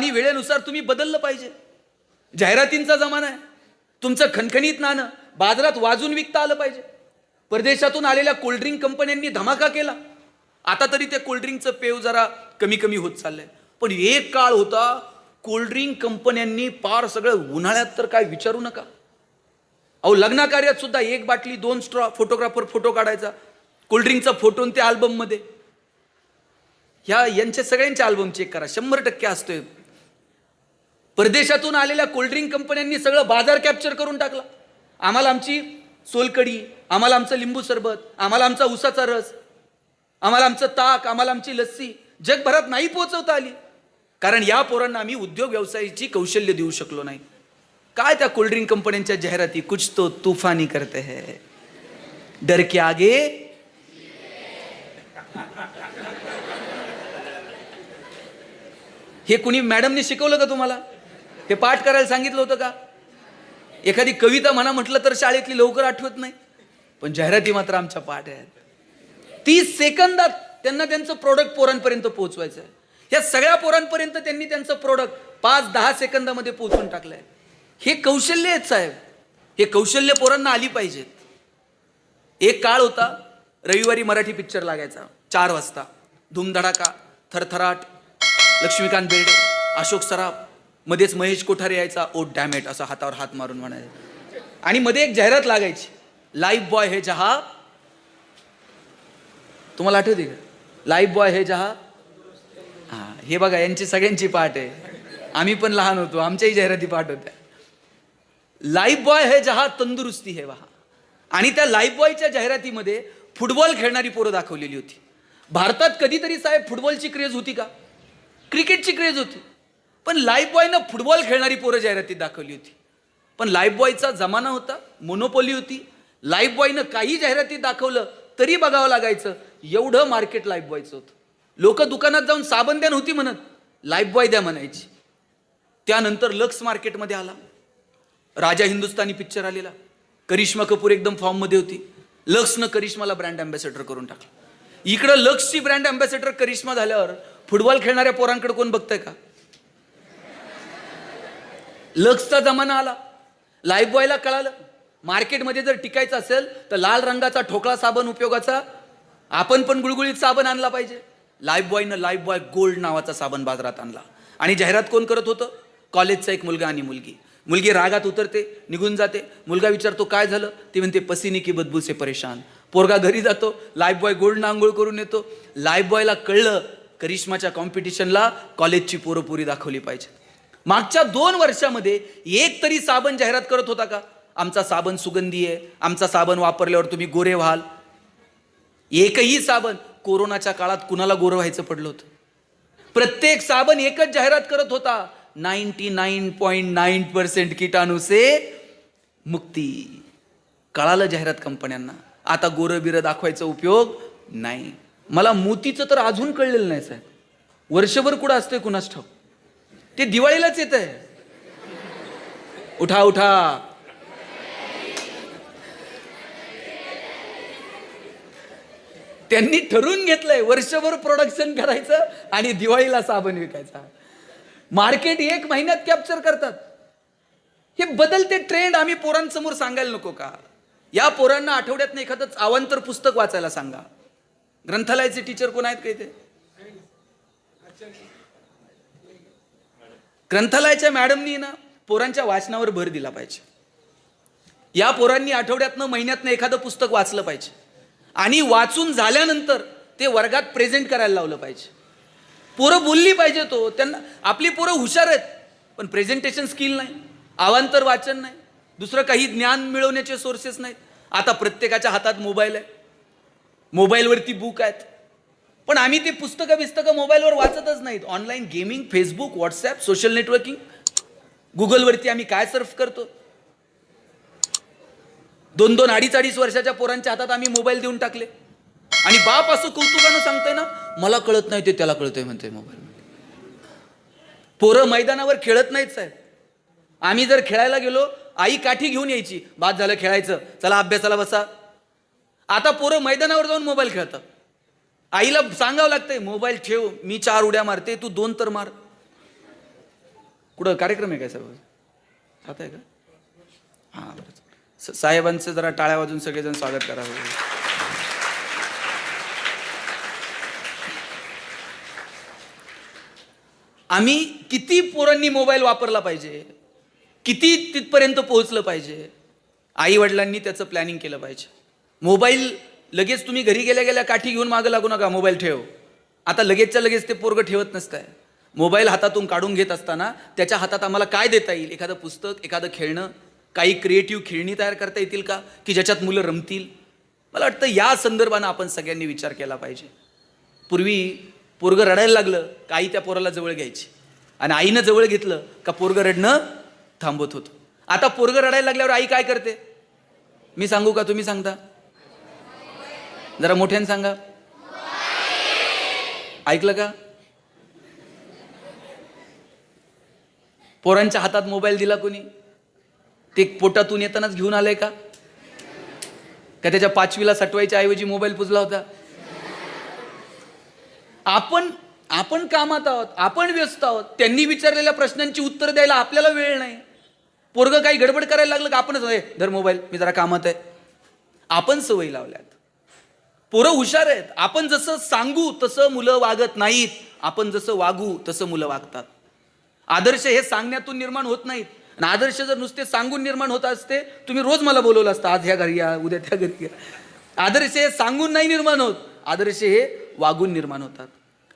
आणि वेळेनुसार तुम्ही बदललं पाहिजे. जाहिरातींचा जमाना आहे. तुमचं खणखणीत नाणं बाजारात वाजून विकता आलं पाहिजे. परदेशातून आलेल्या कोल्ड्रिंक कंपन्यांनी धमाका केला. आता तरी ते कोल्ड्रिंकचं पेव जरा कमी कमी होत चाललंय. पण एक काळ होता कोल्ड्रिंक कंपन्यांनी पार सगळं उन्हाळ्यात तर काय विचारू नका. अहो लग्नाकार्यात सुद्धा एक बाटली दोन स्ट्रॉ फोटोग्राफर फोटो काढायचा. कोल्ड्रिंकचा फोटो त्या अल्बममध्ये ह्या यांच्या सगळ्यांचे अल्बम चेक करा. शंभर टक्के असतोय. परदेशातून आलेल्या कोल्ड्रिंक कंपन्यांनी सगळं बाजार कॅप्चर करून टाकला. आम्हाला आमची सोलकडी आम्हाला आमचं लिंबू सरबत आम्हाला आमचा उसाचा रस आम्हाला आमचं ताक आम्हाला आमची लस्सी जगभरात नाही पोहोचवता आली. कारण या पोरांना आम्ही उद्योग व्यवसायाची कौशल्य देऊ शकलो नाही. काय त्या कोल्ड्रिंक कंपन्यांच्या जाहिराती? कुछ तो तुफानी करते है. डर के आगे? हे कुणी मॅडमने शिकवलं का तुम्हाला? हे पाठ करायला सांगितलं होतं का? एखादी कविता म्हणा म्हटलं तर शाळेतली लवकर आठवत नाही. पण जाहिराती मात्र आमच्या पाठ आहेत. तीस सेकंदात त्यांना त्यांचं प्रोडक्ट पोरांपर्यंत पोहोचवायचं आहे या सगळ्या पोरांपर्यंत त्यांनी त्यांचं प्रोडक्ट पाच दहा सेकंदामध्ये पोहोचवून टाकलंय. हे कौशल्य आहेत साहेब. हे कौशल्य पोरांना आली पाहिजेत. एक काळ होता रविवारी मराठी पिक्चर लागायचा. चार वाजता. धूमधडाका थरथराट लक्ष्मीकांत बेर्डे अशोक सराफ मध्येच महेश कोठारे यायचा ओ डॅमेट असा हातावर हात मारून म्हणायचा. आणि मध्ये एक जाहिरात लागायची. लाईफ बॉय हे जहा तुम्हाला आठवते का? लाईफ बॉय हे जहा हा हे बघा यांची सगळ्यांची पाठ आहे. आम्ही पण लहान होतो आमच्याही जाहिराती पाठ होत्या. लाईफ बॉय हे जहा तंदुरुस्ती हे वहा. आणि त्या लाईफ बॉयच्या जाहिरातीमध्ये फुटबॉल खेळणारी पोरं दाखवलेली होती. भारतात कधीतरी साहेब फुटबॉलची क्रेज होती का? क्रिकेटची क्रेज होती. पण लाईफ बॉयनं फुटबॉल खेळणारी पोरं जाहिरातीत दाखवली होती. पण लाईफ बॉयचा जमाना होता मोनोपोली होती. लाईफ बॉयनं काही जाहिरातीत दाखवलं तरी बघावं लागायचं एवढं मार्केट लाईफ बॉयचं होतं. लोक दुकानात जाऊन साबण द्या नव्हती म्हणत लाईफ बॉय द्या म्हणायची. त्यानंतर लक्स मार्केटमध्ये आला. राजा हिंदुस्तानी पिक्चर आलेला. करिश्मा कपूर एकदम फॉर्ममध्ये होती. लक्सनं करिश्माला ब्रँड अँबॅसेडर करून टाकलं. इकडं लक्सची ब्रँड अँबॅसेडर करिश्मा झाल्यावर फुटबॉल खेळणाऱ्या पोरांकडे कोण बघतंय का? लक्सचा जमाना आला. लाईफ बॉयला कळालं. मार्केटमध्ये जर टिकायचं असेल तर लाल रंगाचा ठोकळा साबण उपयोगाचा आपण पण गुळगुळीत साबण आणला पाहिजे. लाईफ बॉयनं लाईफ बॉय गोल्ड नावाचा साबण बाजारात आणला. आणि जाहिरात कोण करत होतं? कॉलेजचा एक मुलगा आणि मुलगी. मुलगी रागात उतरते निघून जाते. मुलगा विचारतो काय झालं? ती म्हणते पसिनी की बदबूसे परेशान. पोरगा घरी जातो लाईफ बॉय गोल्ड आंघोळ करून येतो. लाईफ बॉयला कळलं करिश्माच्या कॉम्पिटिशनला कॉलेजची पोरं पुरी दाखवली पाहिजे मागच्या दोन वर्षामध्ये एक तरी साबण जाहिरात करत होता का? आमचा साबण सुगंधी आहे आमचा साबण वापरल्यावर तुम्ही गोरे व्हाल. एकही साबण कोरोनाच्या काळात कुणाला गोरं व्हायचं पडलं होतं? प्रत्येक साबण एकच जाहिरात करत होता. Ninety nine point nine percent किटाणू से मुक्ती. कळालं जाहिरात कंपन्यांना. आता गोरं बिरं दाखवायचा उपयोग नाही. मला मोतीचं तर अजून कळलेलं नाही साहेब. वर्षभर कुठं असतंय कुणास ठाऊक? ते दिवाळीलाच येत आहे. उठा उठा. त्यांनी ठरवून घेतलंय वर्षभर प्रोडक्शन करायचं आणि दिवाळीला साबण विकायचा. मार्केट एक महिन्यात कॅप्चर करतात. हे बदलते ट्रेंड आम्ही पोरांसमोर सांगायला नको का? या पोरांना आठवड्यात एखादंच अवांतर पुस्तक वाचायला सांगा. ग्रंथालयाचे टीचर कोण आहेत काही ते ग्रंथालयाच्या मॅडमनी ना पोरांच्या वाचनावर भर दिला पाहिजे. या पोरांनी आठवड्यातनं महिन्यातनं एखादं पुस्तक वाचलं पाहिजे. आणि वाचून झाल्यानंतर ते वर्गात प्रेझेंट करायला लावलं पाहिजे. पोरं बोलली पाहिजे तो. त्यांना आपली पोरं हुशार आहेत पण प्रेझेंटेशन स्किल नाही अवांतर वाचन नाही दुसरं काही ज्ञान मिळवण्याचे सोर्सेस नाहीत. आता प्रत्येकाच्या हातात मोबाईल आहे. मोबाईलवरती बुक आहेत. पण आम्ही ते पुस्तकं बिस्तकं मोबाईलवर वाचतच नाहीत. Online gaming Facebook WhatsApp social networking गुगलवरती आम्ही काय सर्फ करतो? दोन दोन अडीच अडीच वर्षाच्या पोरांच्या हातात आम्ही मोबाईल देऊन टाकले. आणि बाप असं कौतुकानं सांगतंय ना मला कळत नाही ते त्याला कळतंय म्हणते मोबाईल. पोरं मैदानावर खेळत नाहीत साहेब. आम्ही जर खेळायला गेलो आई काठी घेऊन यायची. बाद झालं खेळायचं. चला अभ्यासाला बसा. आता पोरं मैदानावर जाऊन मोबाईल खेळतात. आईला सांगावं लागतंय मोबाईल ठेव मी चार उड्या मारते तू दोन तर मार. कुठं कार्यक्रम आहे काय साहेब जात आहे का? हां बरं. साहेबांचं जरा टाळ्या वाजून सगळेजण स्वागत करावं हो, हो. आम्ही किती पोरांनी मोबाईल वापरला पाहिजे किती तिथपर्यंत पोहोचलं पाहिजे आई वडिलांनी त्याचं प्लॅनिंग केलं पाहिजे. मोबाईल लगेच तुम्ही घरी गेल्या गेल्या काठी घेऊन मागं लागू नका मोबाईल ठेव. आता लगेचच्या लगेच ते पोरगं ठेवत नसतंय. मोबाईल हातातून काढून घेत असताना त्याच्या हातात आम्हाला काय देता येईल? एखादं पुस्तक एखादं खेळणं? काही क्रिएटिव्ह खेळणी तयार करता येतील का? की ज्याच्यात मुलं रमतील? मला वाटतं या संदर्भानं आपण सगळ्यांनी विचार केला पाहिजे. पूर्वी पोरगं रडायला लागलं का आई त्या पोराला जवळ घ्यायची. आणि आईनं जवळ घेतलं का पोरगं रडणं थांबत होतं. आता पोरगं रडायला लागल्यावर आई काय करते? मी सांगू का? तुम्ही सांगता? जरा मोठ्याने सांगा. ऐकलं का? पोरांच्या हातात मोबाईल दिला कोणी? ते पोटातून येतानाच घेऊन आलंय का? का त्याच्या पाचवीला सटवायच्या ऐवजी मोबाईल पुजला होता? आपण आपण कामात आहोत आपण व्यस्त आहोत. त्यांनी विचारलेल्या प्रश्नांची उत्तर द्यायला आपल्याला वेळ नाही. पोरगं काही गडबड करायला लागलं का? आपणच धर मोबाईल मी जरा कामात आहे. आपण सवयी लावल्यात. पोरं हुशार आहेत. आपण जसं सांगू तसं मुलं वागत नाहीत. आपण जसं वागू तसं मुलं वागतात. आदर्श हे सांगण्यातून निर्माण होत नाहीत. आणि आदर्श जर नुसते सांगून निर्माण होत असते तुम्ही रोज मला बोलवलं असतं आज ह्या घरी या उद्या त्या घरी या. आदर्श हे सांगून नाही निर्माण होत. आदर्श हे वागून निर्माण होतात.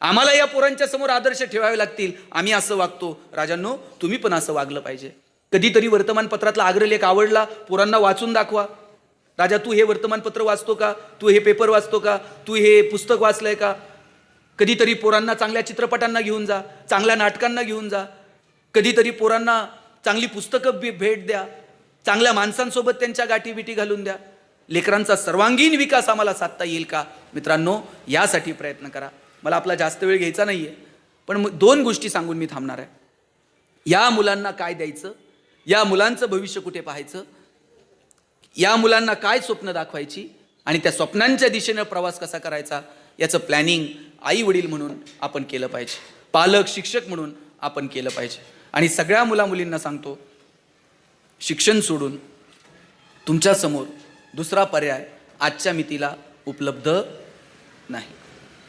आम्हाला या पोरांच्या समोर आदर्श ठेवावे लागतील. आम्ही असं वागतो. राजांनो तुम्ही पण असं वागलं पाहिजे. कधीतरी वर्तमानपत्रातला आग्रलेख आवडला पोरांना वाचून दाखवा. राजा तू हे वर्तमानपत्र वाचतो का? तू हे पेपर वाचतो का? तू हे पुस्तक वाचलंय का? कधीतरी पोरांना चांगल्या चित्रपटांना घेऊन जा चांगल्या नाटकांना घेऊन जा. कधीतरी पोरांना चांगली पुस्तकं भेट द्या. चांगल्या माणसांसोबत त्यांच्या गाठी बिटी घालून द्या. लेकरांचा सर्वांगीण विकास आम्हाला साधता येईल का? मित्रांनो यासाठी प्रयत्न करा. मला आपला जास्त वेळ घ्यायचा नाही आहे पण मग दोन गोष्टी सांगून मी थांबणार आहे. या मुलांना काय द्यायचं? या मुलांचं भविष्य कुठे पाहायचं? या मुलांना काय स्वप्न दाखवायची आणि त्या स्वप्नांच्या दिशेनं प्रवास कसा करायचा याचं प्लॅनिंग आई वडील म्हणून आपण केलं पाहिजे. पालक शिक्षक म्हणून आपण केलं पाहिजे. आणि सगळ्या मुला मुलींना सांगतो शिक्षण सोडून तुमच्यासमोर दुसरा पर्याय आजच्या मितीला उपलब्ध नाही.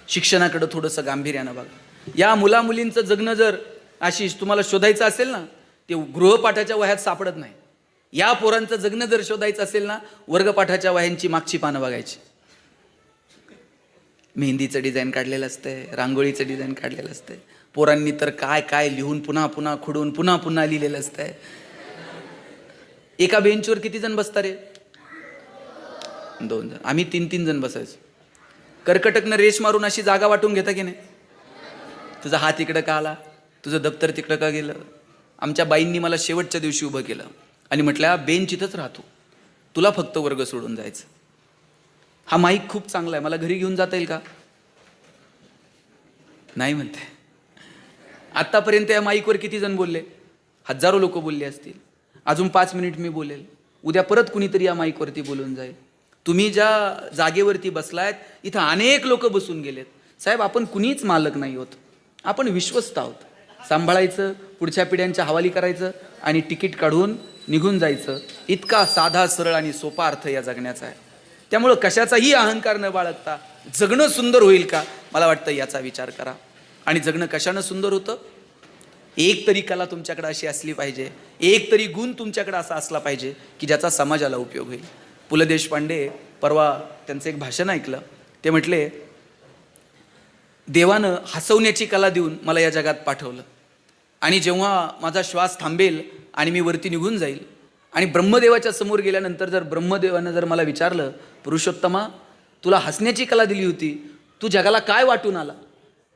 शिक्षणाकडं थोडंसं गांभीर्यानं बघा. या मुला मुलींचं जगणं जर आशिष तुम्हाला शोधायचं असेल ना ते गृहपाठाच्या वह्यात सापडत नाही. या पोरांचं जगणं जर शोधायचं असेल ना वर्गपाठाच्या वाह्यांची मागची पानं बघायची. मेहंदीचं डिझाईन काढलेलं असतंय रांगोळीचं डिझाईन काढलेलं असतंय. पोरांनी तर काय काय लिहून पुन्हा पुन्हा खुडून पुन्हा पुन्हा लिहिलेलं असतंय. एका बेंचवर किती जण बसता रे? दोन जण. आम्ही तीन तीन जण बसायचो. कर्कटकनं रेश मारून अशी जागा वाटून घेता की नाही? तुझा हात इकडं का आला? तुझं दप्तर तिकडं का गेलं? आमच्या बाईंनी मला शेवटच्या दिवशी उभं केलं. आणि म्हटल्या बेंचितच राहतो. तुला फक्त वर्ग सोडून जायचं. हा माईक खूप चांगला आहे. मला घरी घेऊन जाता येईल का? नाही म्हणते. आत्तापर्यंत या माईकवर किती जण बोलले? हजारो लोक बोलले असतील. अजून पाच मिनिट मी बोलेल. उद्या परत कुणीतरी या माईकवरती बोलून जाईल. तुम्ही ज्या जागेवरती बसलायत इथं अनेक लोक बसून गेलेत. साहेब आपण कुणीच मालक नाही होत. आपण विश्वस्त आहोत. सांभाळायचं पुढच्या पिढ्यांच्या हवाली करायचं आणि तिकीट काढून निघून जायचं. इतका साधा सरळ आणि सोपा अर्थ या जगण्याचा आहे. त्यामुळं कशाचाही अहंकार न बाळगता जगणं सुंदर होईल का? मला वाटतं याचा विचार करा. आणि जगणं कशानं सुंदर होतं? एक तरी कला तुमच्याकडे अशी असली पाहिजे. एक तरी गुण तुमच्याकडे असा असला पाहिजे की ज्याचा समाजाला उपयोग होईल. पु ल देशपांडे परवा त्यांचं एक भाषण ऐकलं. ते म्हटले देवानं हसवण्याची कला देऊन मला या जगात पाठवलं. आणि जेव्हा माझा श्वास थांबेल आणि मी वरती निघून जाईल. आणि ब्रह्मदेवाच्या समोर गेल्यानंतर जर ब्रह्मदेवानं जर मला विचारलं पुरुषोत्तमा तुला हसण्याची कला दिली होती. तू जगाला काय वाटून आला?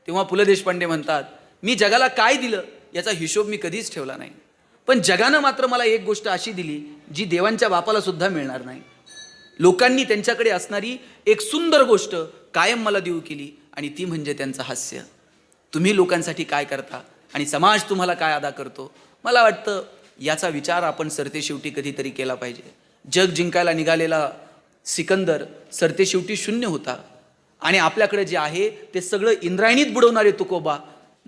तेव्हा पु ल देशपांडे म्हणतात मी जगाला काय दिलं याचा हिशोब मी कधीच ठेवला नाही. पण जगानं मात्र मला एक गोष्ट अशी दिली जी देवांच्या बापाला सुद्धा मिळणार नाही. लोकांनी त्यांच्याकडे असणारी एक सुंदर गोष्ट कायम मला देऊ केली आणि ती म्हणजे त्यांचं हास्य. तुम्ही लोकांसाठी काय करता? आणि समाज तुम्हाला काय अदा करतो? मला वाटतं याचा विचार आपण सरतेशेवटी कधीतरी केला पाहिजे. जग जिंकायला निघालेला सिकंदर सरतेशेवटी शून्य होता. आणि आपल्याकडे जे आहे ते सगळं इंद्रायणीत बुडवणारे तुकोबा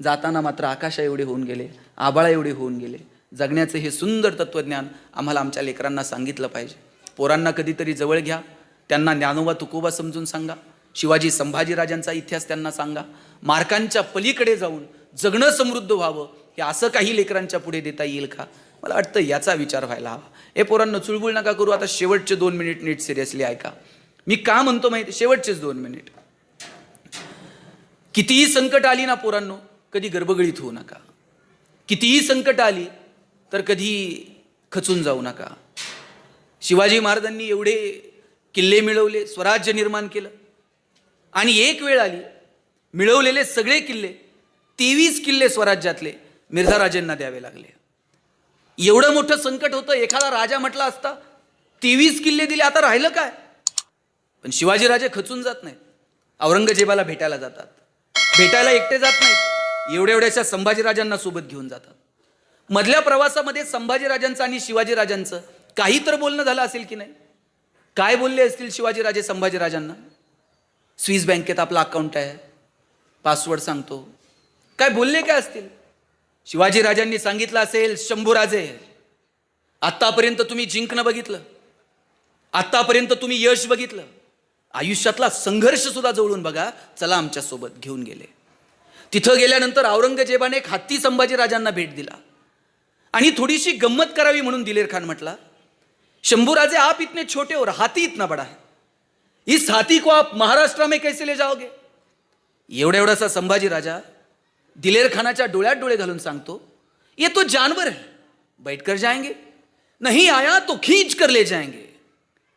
जाताना मात्र आकाशा एवढे होऊन गेले आबाळा एवढे होऊन गेले. जगण्याचं हे सुंदर तत्त्वज्ञान आम्हाला आमच्या लेकरांना सांगितलं पाहिजे. पोरांना कधीतरी जवळ घ्या त्यांना ज्ञानोबा तुकोबा समजून सांगा शिवाजी संभाजीराजांचा इतिहास त्यांना सांगा. मार्कांच्या पलीकडे जाऊन जगणं समृद्ध व्हावं हे असं काही लेकरांच्या पुढे देता येईल का? मला वाटतं याचा विचार व्हायला हवा. हे पोरांना चुळबुळ नका करू. आता शेवटचे दोन मिनिट नीट सिरियसली ऐका. मी का म्हणतो माहिती? शेवटचेच दोन मिनिट. कितीही संकट आली ना पोरांनो कधी गर्भगळीत होऊ नका. कितीही संकट आली तर कधी खचून जाऊ नका. शिवाजी महाराजांनी एवढे किल्ले मिळवले स्वराज्य निर्माण केलं. आणि एक वेळ आली मिळवलेले सगळे किल्ले तेवीस किल्ले स्वराज्यातले मिर्झा राजेंना द्यावे लागले. एवढं मोठं संकट होतं एखादा राजा म्हटला असता तेवीस किल्ले दिले आता राहिलं काय? पण शिवाजीराजे खचून जात नाहीत. औरंगजेबाला भेटायला जातात. भेटायला एकटे जात नाहीत. एवढ्या एवढ्याशा संभाजीराजांना सोबत घेऊन जातात. मधल्या प्रवासामध्ये संभाजीराजांचं आणि शिवाजीराजांचं काही तर बोलणं झालं असेल की नाही? काय बोलले असतील शिवाजीराजे संभाजीराजांना स्विस बँकेत आपला अकाउंट आहे. पासवर्ड सांगतो. काय बोलले काय असतील? शिवाजीराजांनी सांगितलं असेल शंभूराजे आत्तापर्यंत तुम्ही जिंकणं बघितलं. आत्तापर्यंत तुम्ही यश बघितलं. आयुष्यातला संघर्ष सुद्धा जवळून बघा. चला आमच्यासोबत घेऊन गेले. तिथं गेल्यानंतर औरंगजेबाने एक हत्ती संभाजीराजांना भेट दिला. आणि थोडीशी गंमत करावी म्हणून दिलेर खान म्हटला शंभूराजे आप इतने छोटे और हाथी इतना बड़ा है. इस हाथी को आप महाराष्ट्र में कैसे ले जाओगे? एवढा एवढासा संभाजी राजा दिलेर खानाच्या डोळ्यात डोळे घालून सांगतो ये तो जानवर है बैठ कर जाएंगे नहीं आया तो खींच कर ले जाएंगे।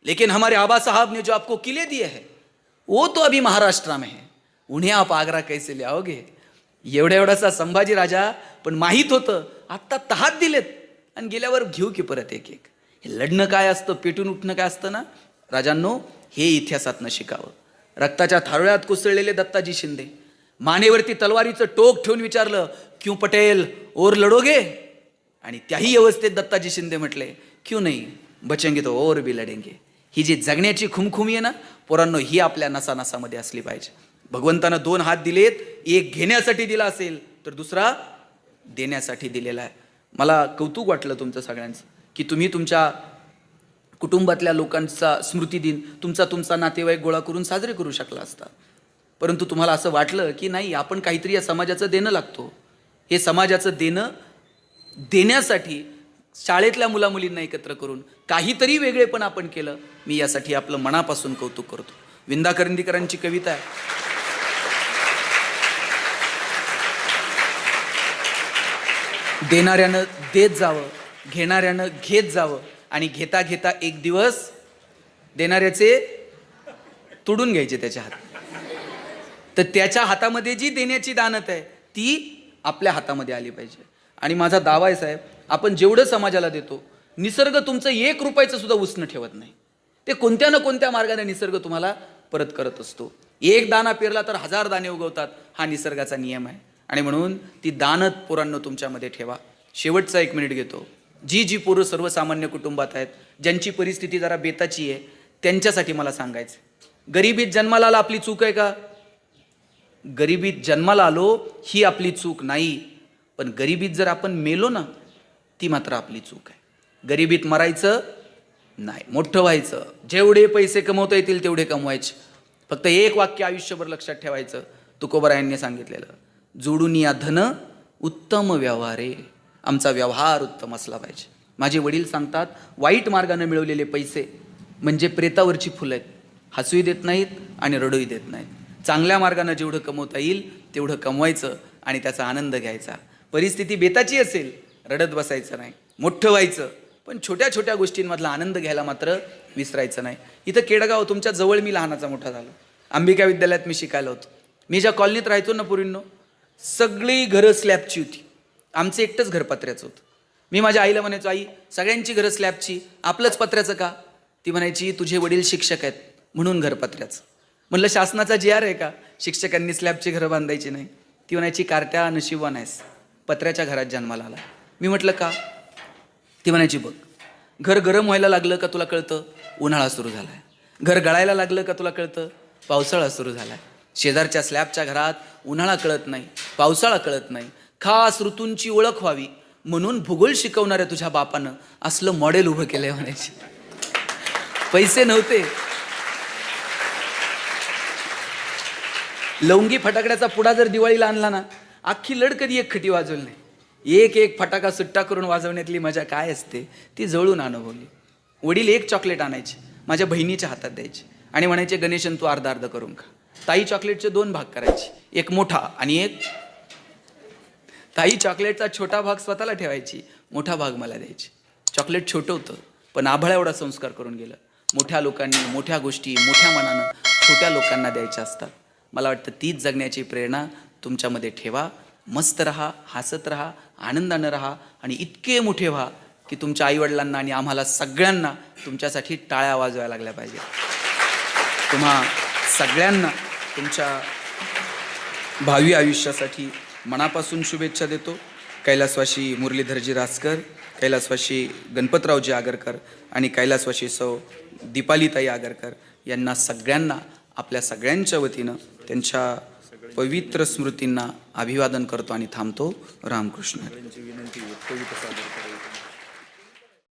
लेकिन हमारे आबा साहब ने जो आपको किले दिए हैं वो तो अभी महाराष्ट्र में है। उन्हें आप आगरा कैसे ले आओगे? एवढ्या एवढासा संभाजी राजा पण माहीत होतं आत्ता तहात दिलेत आणि गेल्यावर घेऊ की परत एक एक। हे लढणं काय असतं पेटून उठणं काय असतं ना? राजांनो हे इतिहासातनं शिकावं. रक्ताच्या थारोळ्यात कोसळलेले दत्ताजी शिंदे मानेवरती तलवारीचं टोक ठेवून विचारलं क्यू पटेल ओर लढोगे आणि त्याही अवस्थेत दत्ताजी शिंदे म्हटले क्यू नाही बचेंगे तो और बी लढेंगे ही जी जगण्याची खुमखुमी आहे ना पोरांनो ही आपल्या नसानसामध्ये असली पाहिजे. भगवंतानं दोन हात दिलेत एक घेण्यासाठी दिला असेल तर दुसरा देण्यासाठी दिलेला आहे. मला कौतुक वाटलं तुमचं सगळ्यांचं की तुम्ही तुमच्या कुटुंबातल्या लोकांचा स्मृती दिन तुमचा तुमचा नातेवाईक गोळा करून साजरे करू शकला असता. परंतु तुम्हाला असं वाटलं की नाही आपण काहीतरी या समाजाचं देणं लागतो. हे समाजाचं देणं देण्यासाठी शाळेतल्या मुलामुलींना एकत्र करून काहीतरी वेगळेपण आपण केलं मी यासाठी आपलं मनापासून कौतुक करतो. विंदा करंदीकरांची कविता आहे. देणाऱ्यानं देत जावं घेणाऱ्यानं घेत जावं आणि घेता घेता एक दिवस देणाऱ्याचे तुडून घ्यायचे त्याच्या हात तर त्याच्या हातामध्ये जी देण्याची दानत आहे ती आपल्या हातामध्ये आली पाहिजे. आणि माझा दावा आहे साहेब आपण जेवढं समाजाला देतो निसर्ग तुमचं एक रुपयाचं सुद्धा उष्ण ठेवत नाही. ते कोणत्या ना कोणत्या मार्गाने निसर्ग तुम्हाला परत करत असतो. एक दाना पेरला तर हजार दाणे उगवतात हा निसर्गाचा नियम आहे. आणि म्हणून ती दानत पोरांनो तुमच्यामध्ये ठेवा. शेवटचा एक मिनिट घेतो. जी जी पोरं सर्वसामान्य कुटुंबात आहेत ज्यांची परिस्थिती जरा बेताची आहे त्यांच्यासाठी मला सांगायचं गरिबीत जन्माला आला आपली चूक आहे का? गरिबीत जन्माला आलो ही आपली चूक नाही. पण गरिबीत जर आपण मेलो ना ती मात्र आपली चूक आहे. गरिबीत मरायचं नाही मोठं व्हायचं. जेवढे पैसे कमवता येतील तेवढे कमवायचे. फक्त एक वाक्य आयुष्यभर लक्षात ठेवायचं. तुकोबरायांनी सांगितलेलं जोडून या धन उत्तम व्यवहारे. आमचा व्यवहार उत्तम असला पाहिजे. माझे वडील सांगतात वाईट मार्गाने मिळवलेले पैसे म्हणजे प्रेतावरची फुलं आहेत. हसूही देत नाहीत आणि रडूही देत नाहीत. चांगल्या मार्गानं जेवढं कमवता येईल तेवढं कमवायचं आणि त्याचा आनंद घ्यायचा. परिस्थिती बेताची असेल रडत बसायचं नाही मोठं व्हायचं पण छोट्या छोट्या गोष्टींमधला आनंद घ्यायला मात्र विसरायचं नाही. इथं केडगाव तुमच्या जवळ मी लहानाचा मोठा झालो. अंबिका विद्यालयात मी शिकायला होतो. मी ज्या कॉलनीत राहायचो ना पुरींनो सगळी घरं स्लॅबची होती. आमचं एकटंच घर पत्र्याचं होतं. मी माझ्या आईला म्हणायचो आई सगळ्यांची घरं स्लॅबची आपलंच पत्र्याचं का? ती म्हणायची तुझे वडील शिक्षक आहेत म्हणून घर पत्र्याचं. म्हणलं शासनाचा जी आर आहे का? शिक्षकांनी स्लॅबची घरं बांधायची नाही. ती म्हणायची कार्ट्या नशिबवान आहेस पत्र्याच्या घरात जन्माला आला. मी म्हटलं का? ती म्हणायची बघ घर गरम व्हायला लागलं का तुला कळतं? उन्हाळा सुरू झालाय. घर गळायला लागलं का तुला कळतं? पावसाळा सुरू झालाय. शेजारच्या स्लॅबच्या घरात उन्हाळा कळत नाही पावसाळा कळत नाही. खास ऋतूंची ओळख व्हावी. म्हणून भूगोल शिकवणाऱ्या तुझ्या बापानं असलं मॉडेल उभं केलंय म्हणायची. पैसे नव्हते. लवंगी फटाकड्याचा पुडा जर दिवाळीला आणला ना अख्खी लड कधी एक खटी वाजवली नाही. एक एक फटाका सुट्टा करून वाजवण्यातली मजा काय असते ती जळून अनुभवली. वडील एक चॉकलेट आणायचे माझ्या बहिणीच्या हातात द्यायचे आणि म्हणायचे गणेशन तू अर्धा अर्ध करून खा. ताई चॉकलेटचे दोन भाग करायचे एक मोठा आणि एक ताई चॉकलेटचा छोटा भाग स्वतःला ठेवायची मोठा भाग मला द्यायची. चॉकलेट छोटं होतं पण आभाळा एवढा संस्कार करून गेलं. मोठ्या लोकांनी मोठ्या गोष्टी मोठ्या मनानं छोट्या लोकांना द्यायच्या असतात. मला वाटतं तीच जगण्याची प्रेरणा तुमच्यामध्ये ठेवा. मस्त राहा हसत राहा आनंदानं राहा आणि इतके मोठे व्हा की तुमच्या आईवडिलांना आणि आम्हाला सगळ्यांना तुमच्यासाठी टाळ्या वाजवायला लागल्या पाहिजे. तुम्हा सगळ्यांना तुमच्या भावी आयुष्यासाठी मनापासून शुभेच्छा देतो. कैलासवाशी मुरलीधरजी रासकर कैलासवाशी गणपतरावजी आगरकर आणि कैलासवाशी सौ दीपालीताई आगरकर यांना सगळ्यांना आपल्या सगळ्यांच्या वतीनं त्यांच्या पवित्र स्मृतींना अभिवादन करतो आणि थांबतो. रामकृष्ण विनंती